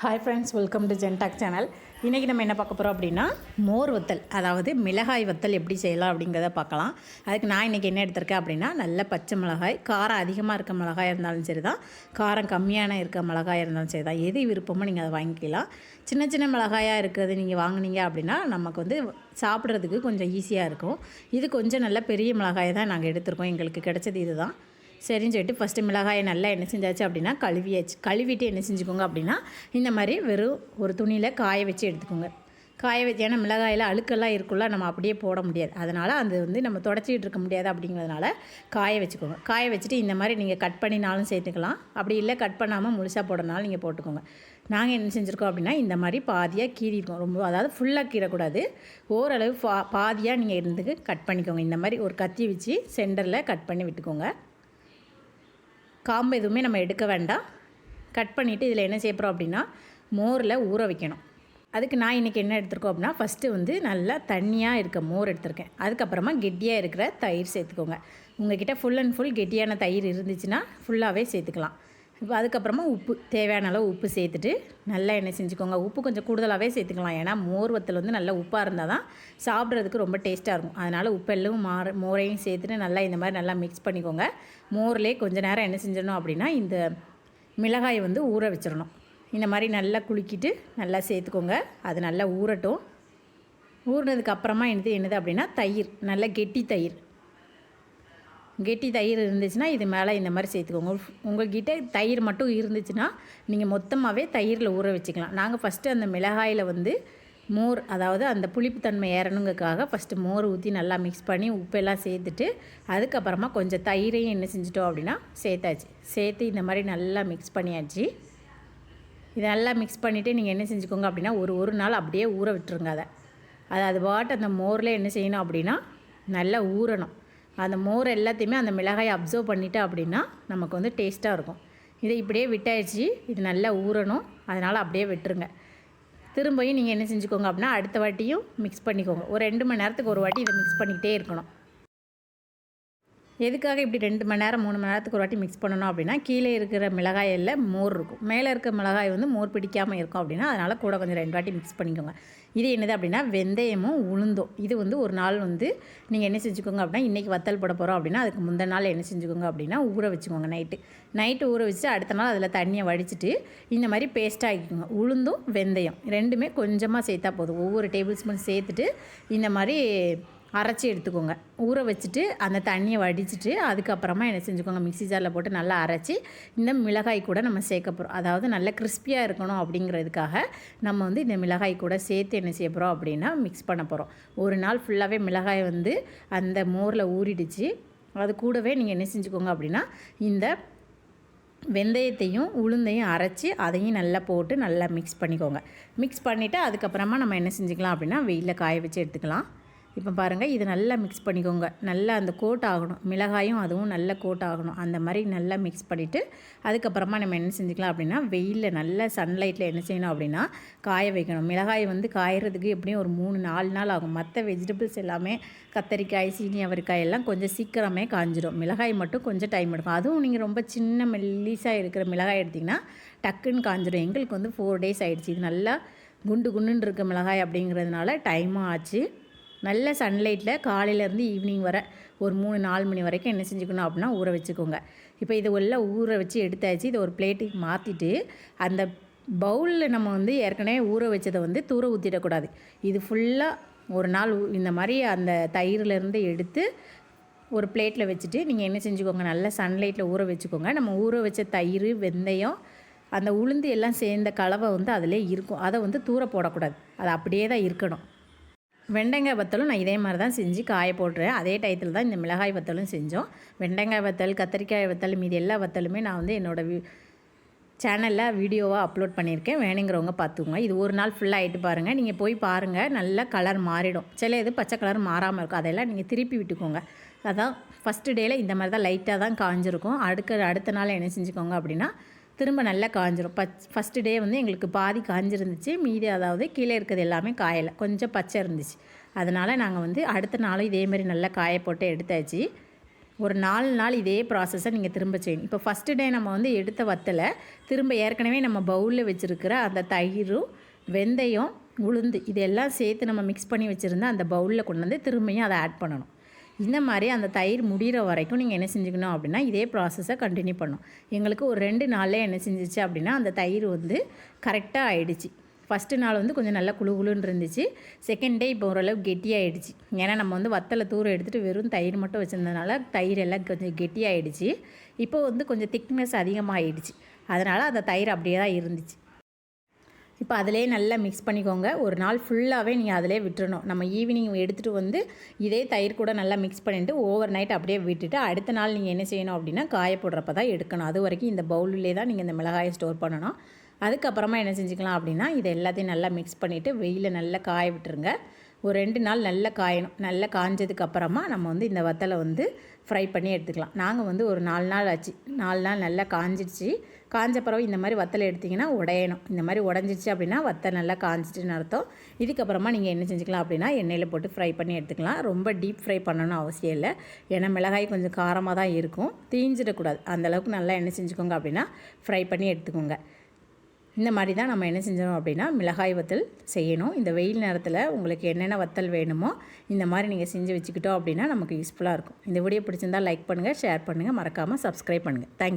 Hi friends welcome to ஜென்டாக் channel இன்றைக்கி நம்ம என்ன பார்க்க போகிறோம் அப்படின்னா மோர் வத்தல் அதாவது மிளகாய் வத்தல் எப்படி செய்யலாம் அப்படிங்கிறத பார்க்கலாம். அதுக்கு நான் இன்றைக்கி என்ன எடுத்திருக்கேன் அப்படின்னா நல்ல பச்சை மிளகாய் காரம் அதிகமாக இருக்க மிளகாய் இருந்தாலும் சரி தான் காரம் கம்மியான இருக்க மிளகாய் இருந்தாலும் சரி தான் எது விருப்பமோ நீங்கள் அதை வாங்கிக்கலாம். சின்ன சின்ன மிளகாயாக இருக்கிறது நீங்கள் வாங்குனீங்க அப்படின்னா நமக்கு வந்து சாப்பிட்றதுக்கு கொஞ்சம் ஈஸியாக இருக்கும். இது கொஞ்சம் நல்ல பெரிய மிளகாயை தான் நாங்கள் எடுத்திருக்கோம். எங்களுக்கு கிடைச்சது இதுதான். சரின்னு சொல்லிட்டு ஃபஸ்ட்டு மிளகாயை நல்லா என்ன செஞ்சாச்சு அப்படின்னா கழுவியாச்சு. கழுவிட்டு என்ன செஞ்சுக்கோங்க அப்படின்னா இந்த மாதிரி வெறும் ஒரு துணியில் காய வச்சு எடுத்துக்கோங்க. காய வச்சு ஏன்னா மிளகாயில் அழுக்கெல்லாம் இருக்குல்ல நம்ம அப்படியே போட முடியாது. அதனால் அது வந்து நம்ம தொடச்சிக்கிட்டு இருக்க முடியாது அப்படிங்கிறதுனால காய வச்சுக்கோங்க. காய வச்சுட்டு இந்த மாதிரி நீங்கள் கட் பண்ணினாலும் சேர்த்துக்கலாம். அப்படி இல்லை கட் பண்ணாமல் முழுசாக போடனாலும் நீங்கள் போட்டுக்கோங்க. நாங்கள் என்ன செஞ்சுருக்கோம் அப்படின்னா இந்த மாதிரி பாதியாக கீறிருக்கோம் ரொம்ப அதாவது ஃபுல்லாக கீறக்கூடாது. ஓரளவு பா பாதியாக நீங்கள் இருந்துக்கு கட் பண்ணிக்கோங்க. இந்த மாதிரி ஒரு கத்தி வச்சு சென்டரில் கட் பண்ணி விட்டுக்கோங்க. காம்பு எதுவுமே நம்ம எடுக்க வேண்டாம். கட் பண்ணிவிட்டு இதில் என்ன செய்ய அப்படின்னா மோரில் ஊற வைக்கணும். அதுக்கு நான் இன்றைக்கி என்ன எடுத்திருக்கோம் அப்படின்னா ஃபஸ்ட்டு வந்து நல்லா தண்ணியாக இருக்க மோர் எடுத்திருக்கேன். அதுக்கப்புறமா கெட்டியாக இருக்கிற தயிர் சேர்த்துக்கோங்க. உங்ககிட்ட ஃபுல் அண்ட் ஃபுல் கெட்டியான தயிர் இருந்துச்சுன்னா ஃபுல்லாகவே சேர்த்துக்கலாம். இப்போ அதுக்கப்புறமா உப்பு தேவையான அளவு உப்பு சேர்த்துட்டு நல்லா எண்ணெய் செஞ்சுக்கோங்க. உப்பு கொஞ்சம் கூடுதலாகவே சேர்த்துக்கலாம். ஏன்னா மோர் வத்தல் வந்து நல்லா உப்பாக இருந்தால் தான் சாப்பிட்றதுக்கு ரொம்ப டேஸ்ட்டாக இருக்கும். அதனால் உப்பு எல்லாம் மாற மோரையும் சேர்த்துட்டு நல்லா இந்த மாதிரி நல்லா மிக்ஸ் பண்ணிக்கோங்க. மோர்லேயே கொஞ்சம் நேரம் என்ன செஞ்சிடணும் அப்படின்னா இந்த மிளகாயை வந்து ஊற வச்சிடணும். இந்த மாதிரி நல்லா குலுக்கிட்டு நல்லா சேர்த்துக்கோங்க. அது நல்லா ஊறட்டும். ஊறினதுக்கு அப்புறமா என்னது என்னது அப்படின்னா தயிர். நல்ல கெட்டி தயிர். கெட்டி தயிர் இருந்துச்சுன்னா இது மேலே இந்த மாதிரி சேர்த்துக்கோங்க. உங்கள்கிட்ட தயிர் மட்டும் இருந்துச்சுன்னா நீங்கள் மொத்தமாகவே தயிரில் ஊற வச்சுக்கலாம். நாங்கள் ஃபஸ்ட்டு அந்த மிளகாயில் வந்து மோர் அதாவது அந்த புளிப்புத்தன்மை ஏறணுங்கக்காக ஃபஸ்ட்டு மோர் ஊற்றி நல்லா மிக்ஸ் பண்ணி உப்பெல்லாம் சேர்த்துட்டு அதுக்கப்புறமா கொஞ்சம் தயிரையும் என்ன செஞ்சிட்டோம் அப்படின்னா சேர்த்தாச்சு. சேர்த்து இந்த மாதிரி நல்லா மிக்ஸ் பண்ணியாச்சு. இதெல்லாம் நல்லா மிக்ஸ் பண்ணிவிட்டு நீங்கள் என்ன செஞ்சுக்கோங்க அப்படின்னா ஒரு ஒரு நாள் அப்படியே ஊற விட்டுருங்க அதை. அது அது பாட்டு அந்த மோரில் என்ன செய்யணும் அப்படின்னா நல்லா ஊறணும். அந்த மோர் எல்லாத்தையுமே அந்த மிளகாயை அப்சர்வ் பண்ணிட்டா அப்படின்னா நமக்கு வந்து டேஸ்ட்டாக இருக்கும். இதை இப்படியே விட்டாயிடுச்சு இது நல்லா ஊறணும் அதனால் அப்படியே விட்டுருங்க. திரும்பியும் நீங்கள் என்ன செஞ்சுக்கோங்க அப்படின்னா அடுத்த வாட்டியும் மிக்ஸ் பண்ணிக்கோங்க. ஒரு ரெண்டு மணி நேரத்துக்கு ஒரு வாட்டி இதை மிக்ஸ் பண்ணிக்கிட்டே இருக்கணும். எதுக்காக இப்படி ரெண்டு மணி நேரம் மூணு மணி நேரத்துக்கு ஒரு வாட்டி மிக்ஸ் பண்ணணும் அப்படின்னா கீழே இருக்கிற மிளகாயில் மோர் இருக்கும். மேலே இருக்க மிளகாய் வந்து மோர் பிடிக்காமல் இருக்கும் அப்படின்னா அதனால் கூட கொஞ்சம் ரெண்டு வாட்டி மிக்ஸ் பண்ணிக்கோங்க. இது என்னது அப்படின்னா வெந்தயமும் உளுந்தும். இது வந்து ஒரு நாள் வந்து நீங்கள் என்ன செஞ்சுக்கோங்க அப்படின்னா இன்றைக்கி வத்தல் போட போகிறோம் அப்படின்னா அதுக்கு முந்தின நாள் என்ன செஞ்சுக்கோங்க அப்படின்னா ஊற வச்சுக்கோங்க நைட்டு நைட்டு ஊற வச்சுட்டு அடுத்த நாள் அதில் தண்ணியை வடிச்சிட்டு இந்த மாதிரி பேஸ்ட்டாக ஆக்கிக்கோங்க. உளுந்தும் வெந்தயம் ரெண்டுமே கொஞ்சமாக சேர்த்தா போதும். ஒவ்வொரு டேபிள் ஸ்பூன் சேர்த்துட்டு இந்த மாதிரி அரைச்சி எடுத்துக்கோங்க. ஊற வச்சுட்டு அந்த தண்ணியை வடிச்சிட்டு அதுக்கப்புறமா என்ன செஞ்சுக்கோங்க மிக்சி ஜாரில் போட்டு நல்லா அரைச்சி இந்த மிளகாய் கூட நம்ம சேர்க்க போகிறோம் அதாவது நல்ல கிறிஸ்பியாக இருக்கணும் அப்படிங்கிறதுக்காக நம்ம வந்து இந்த மிளகாய் கூட சேர்த்து என்ன செய்ய போகிறோம் அப்படின்னா மிக்ஸ் பண்ண போகிறோம் ஒரு நாள் ஃபுல்லாகவே மிளகாய் வந்து அந்த மோரில் ஊறிடுச்சு. அது கூடவே நீங்கள் என்ன செஞ்சுக்கோங்க அப்படின்னா இந்த வெந்தயத்தையும் உளுந்தையும் அரைச்சி அதையும் நல்லா போட்டு நல்லா மிக்ஸ் பண்ணிக்கோங்க. மிக்ஸ் பண்ணிவிட்டு அதுக்கப்புறமா நம்ம என்ன செஞ்சுக்கலாம் அப்படின்னா வெயிலில் காய வச்சு எடுத்துக்கலாம். இப்போ பாருங்கள் இது நல்லா மிக்ஸ் பண்ணிக்கோங்க. நல்லா அந்த கோட் ஆகணும். மிளகாயும் அதுவும் நல்ல கோட் ஆகணும். அந்த மாதிரி நல்லா மிக்ஸ் பண்ணிவிட்டு அதுக்கப்புறமா நம்ம என்ன செஞ்சுக்கலாம் அப்படின்னா வெயிலில் நல்ல சன்லைட்டில் என்ன செய்யணும் அப்படின்னா காய வைக்கணும். மிளகாய் வந்து காயறதுக்கு எப்படியும் ஒரு மூணு நாலு நாள் ஆகும். மற்ற வெஜிடபிள்ஸ் எல்லாமே கத்தரிக்காய் சீனி அவரைக்காய் எல்லாம் கொஞ்சம் சீக்கிரமே காஞ்சிடும் மிளகாய் மட்டும் கொஞ்சம் டைம் எடுக்கும். அதுவும் நீங்கள் ரொம்ப சின்ன மெல்லிஸாக இருக்கிற மிளகாய் எடுத்திங்கன்னா டக்குன்னு காஞ்சிடும் எங்களுக்கு வந்து ஃபோர் டேஸ் ஆகிடுச்சு இது நல்லா குண்டு குண்டுன்னு இருக்க மிளகாய் அப்படிங்கிறதுனால டைமும் ஆச்சு. நல்ல சன்லைட்டில் காலையிலேருந்து ஈவினிங் வர ஒரு மூணு நாலு மணி வரைக்கும் என்ன செஞ்சுக்கணும் அப்படின்னா ஊற வச்சுக்கோங்க. இப்போ இது எல்லாம் ஊற வச்சு எடுத்தாச்சு. இதை ஒரு பிளேட்டுக்கு மாற்றிட்டு அந்த பவுலில் நம்ம வந்து ஏற்கனவே ஊற வச்சதை வந்து தூர ஊற்றிடக்கூடாது இது ஃபுல்லாக ஒரு நாள் இந்த மாதிரி அந்த தயிர்லேருந்து எடுத்து ஒரு பிளேட்டில் வச்சுட்டு நீங்கள் என்ன செஞ்சுக்கோங்க? நல்லா சன்லைட்டில் ஊற வச்சுக்கோங்க. நம்ம ஊற வச்ச தயிர் வெந்தயம் அந்த உளுந்து எல்லாம் சேர்ந்த கலவை வந்து அதிலே இருக்கும். அதை வந்து தூர போடக்கூடாது. அது அப்படியே தான் இருக்கணும். வெண்டைக்காய் வத்தலும் நான் இதே மாதிரி தான் செஞ்சு காய போட்டுறேன் அதே டயத்தில் தான் இந்த மிளகாய் வத்தலும் செஞ்சோம். வெண்டைக்காய் வத்தல் கத்திரிக்காய் வத்தல் மீதி எல்லா வத்தலுமே நான் வந்து என்னோடய சேனலில் வீடியோவாக அப்லோட் பண்ணியிருக்கேன். வேணுங்கிறவங்க பார்த்துக்கோங்க. இது ஒரு நாள் ஃபுல்லாக ஆகிட்டு பாருங்கள் நீங்கள் போய் பாருங்கள் நல்லா கலர் மாறிடும். சில இது பச்சை கலர் மாறாமல் இருக்கும். அதெல்லாம் நீங்கள் திருப்பி விட்டுக்கோங்க. அதான் ஃபஸ்ட்டு டேயில் இந்த மாதிரி தான் லைட்டாக தான் காஞ்சிருக்கும். அடுக்க அடுத்த நாள் என்ன செஞ்சுக்கோங்க அப்படின்னா திரும்ப நல்லா காஞ்சிரும். பச் ஃபஸ்ட்டு டே வந்து எங்களுக்கு பாதி காஞ்சிருந்துச்சு. மீதி அதாவது கீழே இருக்கிறது எல்லாமே காயலை. கொஞ்சம் பச்சை இருந்துச்சு. அதனால் நாங்கள் வந்து அடுத்த நாளும் இதேமாரி நல்லா காய போட்டு எடுத்தாச்சு. ஒரு நாலு நாள் இதே ப்ராசஸை நீங்கள் திரும்ப செய்யணும். இப்போ ஃபஸ்ட்டு டே நம்ம வந்து எடுத்த வத்தலை திரும்ப ஏற்கனவே நம்ம பவுலில் வச்சுருக்கிற அந்த தயிரும் வெந்தயம் உளுந்து இதெல்லாம் சேர்த்து நம்ம மிக்ஸ் பண்ணி வச்சுருந்தா அந்த பவுலில் கொண்டு வந்து திரும்பியும் அதை ஆட் பண்ணணும். இந்த மாதிரி அந்த தயிர் முடிகிற வரைக்கும் நீங்கள் என்ன செஞ்சுக்கணும் அப்படின்னா இதே ப்ராசஸை கண்டினியூ பண்ணும் எங்களுக்கு ஒரு ரெண்டு நாளில் என்ன செஞ்சிச்சு அப்படின்னா அந்த தயிர் வந்து கரெக்டாக ஆயிடுச்சு. ஃபஸ்ட்டு நாள் வந்து கொஞ்சம் நல்லா குழு குழுன்னு இருந்துச்சு. செகண்ட் டே இப்போ ஓரளவு கெட்டியாகிடுச்சு ஏன்னா நம்ம வந்து வத்தலை தூரம் எடுத்துகிட்டு வெறும் தயிர் மட்டும் வச்சுருந்ததுனால தயிர் எல்லாம் கொஞ்சம் கெட்டியாகிடுச்சு இப்போ வந்து கொஞ்சம் திக்னஸ் அதிகமாகிடுச்சு அதனால் அந்த தயிர் அப்படியே தான் இருந்துச்சு. இப்போ அதிலே நல்லா மிக்ஸ் பண்ணிக்கோங்க. ஒரு நாள் ஃபுல்லாகவே நீங்கள் அதிலே விட்டுறணும். நம்ம ஈவினிங் எடுத்துகிட்டு வந்து இதே தயிர் கூட நல்லா மிக்ஸ் பண்ணிவிட்டு ஓவர் நைட் அப்படியே விட்டுட்டு அடுத்த நாள் நீங்கள் என்ன செய்யணும் அப்படின்னா காய போடுறப்ப தான் எடுக்கணும். அது வரைக்கும் இந்த பவுலிலே தான் நீங்கள் இந்த மிளகாயை ஸ்டோர் பண்ணணும். அதுக்கப்புறமா என்ன செஞ்சுக்கலாம் அப்படின்னா இதை எல்லாத்தையும் நல்லா மிக்ஸ் பண்ணிவிட்டு வெயிலில் நல்லா காய விட்டுருங்க. ஒரு ரெண்டு நாள் நல்லா காயணும். நல்லா காஞ்சதுக்கு அப்புறமா நம்ம வந்து இந்த வத்தலை வந்து ஃப்ரை பண்ணி எடுத்துக்கலாம். நாங்கள் வந்து ஒரு நாலு நாள் ஆச்சு. நாலு நாள் நல்லா காஞ்சிடுச்சு. காஞ்ச பிறகு இந்த மாதிரி வத்தலை எடுத்திங்கன்னா உடையணும். இந்த மாதிரி உடஞ்சிச்சு அப்படின்னா வத்தல் நல்லா காஞ்சிட்டுன்னு அர்த்தம். இதுக்கப்புறமா நீங்கள் என்ன செஞ்சுக்கலாம் அப்படின்னா எண்ணெயில் போட்டு ஃப்ரை பண்ணி எடுத்துக்கலாம். ரொம்ப டீப் ஃப்ரை பண்ணணும் அவசியம் இல்லை. ஏன்னா மிளகாய் கொஞ்சம் காரமாக தான் இருக்கும். தீஞ்சிடக்கூடாது. அந்தளவுக்கு நல்லா என்ன செஞ்சுக்கோங்க அப்படின்னா ஃப்ரை பண்ணி எடுத்துக்கோங்க. இந்த மாதிரி தான் நம்ம என்ன செஞ்சோம் அப்படின்னா மிளகாய் வத்தல் செய்யணும். இந்த வெயில் நேரத்தில் உங்களுக்கு என்னென்ன வத்தல் வேணுமோ இந்த மாதிரி நீங்கள் செஞ்சு வச்சுக்கிட்டோம் அப்படின்னா நமக்கு யூஸ்ஃபுல்லாக இருக்கும். இந்த வீடியோ பிடிச்சிருந்தால் லைக் பண்ணுங்கள் ஷேர் பண்ணுங்கள் மறக்காமல் சப்ஸ்கிரைப் பண்ணுங்கள் தேங்க்